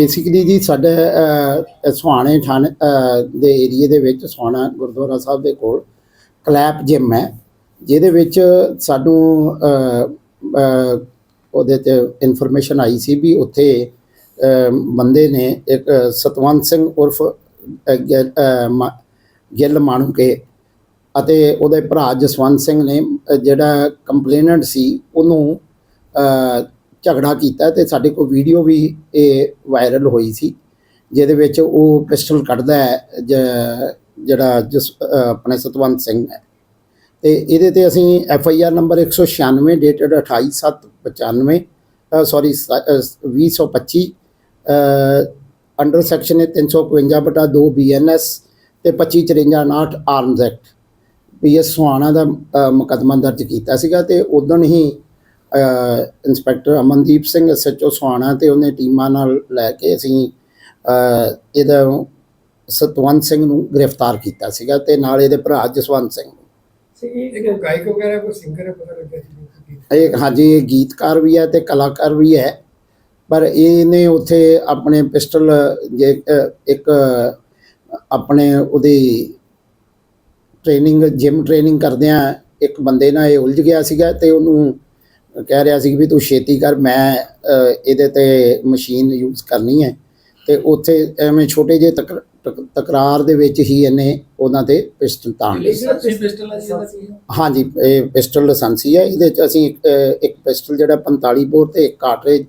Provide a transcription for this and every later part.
Basically ਜੀ ਸਾਡੇ ਅਹ, ਸੁਹਾਣੇ ਥਾਣੇ ਦੇ ਏਰੀਏ ਦੇ ਵਿੱਚ ਸੁਹਾਣਾ ਗੁਰਦੁਆਰਾ ਸਾਹਿਬ ਦੇ ਕੋਲ ਕਲੈਪ ਜਿਮ ਹੈ ਜਿਹਦੇ ਵਿੱਚ ਸਾਨੂੰ ਉਹਦੇ ਤੇ ਇਨਫੋਰਮੇਸ਼ਨ ਆਈ ਸੀ ਵੀ ਉੱਥੇ ਬੰਦੇ ਨੇ ਇੱਕ ਸਤਵੰਤ ਸਿੰਘ ਉਰਫ ਅਹ, ਗਿੱਲ- ਅਹ, ਕੇ ਅਤੇ ਉਹਦੇ ਭਰਾ ਜਸਵੰਤ ਸਿੰਘ ਨੇ ਜਿਹੜਾ ਕੰਪਲੇਨੈਂਟ ਸੀ ਉਹਨੂੰ ਝਗੜਾ ਕੀਤਾ ਤੇ ਸਾਡੇ ਕੋਲ ਵੀਡੀਓ ਵੀ ਇਹ ਵਾਇਰਲ ਹੋਈ ਸੀ ਜਿਹਦੇ ਵਿੱਚ ਉਹ ਪਿਸਟਲ ਕੱਢਦਾ ਹੈ ਜਿਹੜਾ ਜਿਸ ਆਪਣੇ ਸਤਵੰਤ ਸਿੰਘ ਹੈ। ਤੇ ਇਹਦੇ ਤੇ ਅਸੀਂ F I R number 196 dated 28795 sorry 2025 under section 351 ਬਟਾ 2 ਬੀਐਨਐਸ ਤੇ 2554 ਆਰਮਜ਼ ਐਕਟ ਪੀਐਸ ਸੁਹਾਣਾ ਦਾ ਅ, ਮੁਕੱਦਮਾ ਦਰਜ ਕੀਤਾ ਸੀਗਾ ਤੇ ਉਦੋਂ ਹੀ ਇੰਸਪੈਕਟਰ ਅਮਨਦੀਪ ਸਿੰਘ ਐਸਐਚਓ ਸੁਹਾਣਾ ਤੇ ਉਹਨੇ ਟੀਮਾਂ ਨਾਲ ਲੈ ਕੇ ਅਸੀਂ ਅ, ਇਹਦਾ ਸਤਵੰਤ ਸਿੰਘ ਨੂੰ ਗ੍ਰਿਫਤਾਰ ਕੀਤਾ ਸੀਗਾ ਤੇ ਨਾਲ ਇਹਦੇ ਭਰਾ ਜਸਵੰਤ ਸਿੰਘ ਨੂੰ। ਇੱਕ ਗਾਇਕ ਵਗੈਰਾ ਕੋਈ ਸਿੰਗਰ ਹੈ ਪਤਾ ਲੱਗਿਆ ਸੀ ਇਹ ਹਾਂਜੀ ਇਹ ਗੀਤਕਾਰ ਵੀ ਹੈ ਤੇ ਕਲਾਕਾਰ ਵੀ ਹੈ। ਪਰ ਇਹਨੇ ਉੱਥੇ ਆਪਣੇ ਪਿਸਟਲ ਜੇ ਇੱਕ ਆਪਣੇ ਉਹਦੀ ਟ੍ਰੇਨਿੰਗ ਜਿਮ ਟ੍ਰੇਨਿੰਗ ਕਰਦਿਆਂ ਇੱਕ ਬੰਦੇ ਨਾਲ ਇਹ ਉਲਝ ਗਿਆ ਸੀਗਾ ਤੇ ਉਹਨੂੰ ਕਹਿ ਰਿਹਾ ਸੀ ਵੀ ਤੂੰ ਛੇਤੀ ਕਰ ਮੈਂ ਇਹਦੇ ਤੇ ਮਸ਼ੀਨ ਯੂਜ਼ ਕਰਨੀ ਹੈ। ਤੇ ਉੱਥੇ ਐਵੇਂ ਛੋਟੇ ਜਿਹੇ ਤਕ- ਤਕ- ਤਕਰਾਰ ਦੇ ਵਿੱਚ ਹੀ ਇਹਨੇ ਉਹਨਾਂ ਤੇ ਪਿਸਟਲ ਤਾਣ ਹੈ? ਹਾਂਜੀ ਇਹ ਪਿਸਟਲ ਲਾਇਸੈਂਸੀ ਹੈ। ਇਹਦੇ ਚ ਅਸੀਂ ਇੱਕ, ਪਿਸਟਲ ਜਿਹੜਾ 45 ਬੋਰ ਤੇ ਇੱਕ ਕਾਰਟ੍ਰਿਜ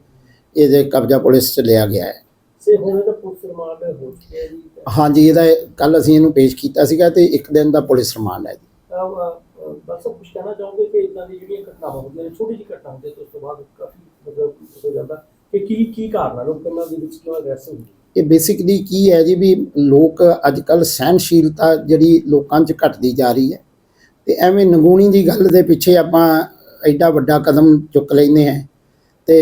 ਇਹਦੇ ਕਬਜ਼ਾ ਪੁਲਿਸ ਚ ਲਿਆ ਗਿਆ ਹੈ। ਹਾਂਜੀ ਇਹਦਾ ਕੱਲ ਅਸੀਂ ਇਹਨੂੰ ਪੇਸ਼ ਕੀਤਾ ਸੀਗਾ ਤੇ ਇੱਕ ਦਿਨ ਦਾ ਪੁਲਿਸ ਰਿਮਾਂਡ ਹੈ ਜੀ। ਬਸ ਕੁਝ ਕਹਿਣਾ ਚਾਹੋਗੇ ਕਿ ਇਦਾਂ ਦੀ ਜਿਹੜੀਆਂ ਘਟਨਾਵਾਂ ਹੁੰਦੀਆਂ ਨੇ, ਛੋਟੀ ਜਿਹੀ ਘਟਨਾ ਹੁੰਦੀ ਹੈ, ਤੇ ਉਸ ਤੋਂ ਬਾਅਦ ਕਾਫੀ ਮਤਲਬ ਹੋ ਜਾਂਦਾ ਕਿ ਕੀ ਕੀ ਕਾਰਨ ਆ? ਲੋਕਾਂ ਦੇ ਵਿੱਚ ਕਿਉਂ ਅਗਰੈਸਿਵ ਹੁੰਦੀ ਇਹ ਬੇਸਿਕਲੀ ਕੀ ਹੈ ਜੀ ਵੀ ਲੋਕ ਅੱਜ ਕੱਲ ਸਹਿਨਸ਼ੀਲਤਾ ਜਿਹੜੀ ਲੋਕਾਂ 'ਚ ਘਟਦੀ ਜਾ ਰਹੀ ਹੈ ਤੇ ਐਵੇਂ ਨਗੂਣੀ ਦੀ ਗੱਲ ਦੇ ਪਿੱਛੇ ਆਪਾਂ ਐਡਾ ਵੱਡਾ ਕਦਮ ਚੁੱਕ ਲੈਂਦੇ ਹਾਂ ਤੇ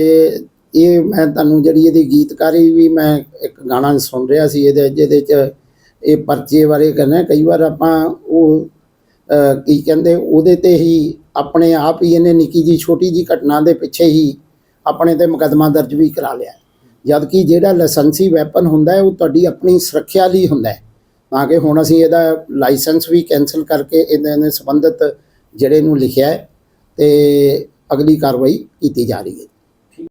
ਇਹ ਮੈਂ ਤੁਹਾਨੂੰ ਜਿਹੜੀ ਇਹਦੀ ਗੀਤਕਾਰੀ ਵੀ ਮੈਂ ਇੱਕ ਗਾਣਾ ਸੁਣ ਰਿਹਾ ਸੀ, ਇਹਦੇ, ਜਿਹਦੇ 'ਚ ਇਹ ਪਰਚੇ ਬਾਰੇ ਕਹਿੰਦੇ ਕਈ ਵਾਰ ਆਪਾਂ ਉਹ ਕੀ ਕਹਿੰਦੇ, ਉਹਦੇ ਤੇ ਹੀ ਆਪਣੇ ਆਪ ਹੀ ਇਹਨੇ ਨਿੱਕੀ ਜੀ ਛੋਟੀ ਜੀ ਘਟਨਾ ਦੇ ਪਿੱਛੇ ਹੀ ਆਪਣੇ ਤੇ ਮੁਕੱਦਮਾ ਦਰਜ ਵੀ ਕਰਾ ਲਿਆ। ਜਦ ਕਿ ਜਿਹੜਾ ਲਾਇਸੈਂਸੀ ਵੈਪਨ ਹੁੰਦਾ ਹੈ, ਉਹ ਤੁਹਾਡੀ ਆਪਣੀ ਸੁਰੱਖਿਆ ਲਈ ਹੁੰਦਾ ਹੈ। ਤਾਂ ਕਿ ਹੁਣ ਅਸੀਂ ਇਹਦਾ ਲਾਇਸੈਂਸ ਵੀ ਕੈਨਸਲ ਕਰਕੇ ਇਹਦੇ ਨਾਲ ਸੰਬੰਧਿਤ ਜਿਹੜੇ ਨੂੰ ਲਿਖਿਆ ਹੈ, ਤੇ ਅਗਲੀ ਕਾਰਵਾਈ ਕੀਤੀ ਜਾ ਰਹੀ ਹੈ।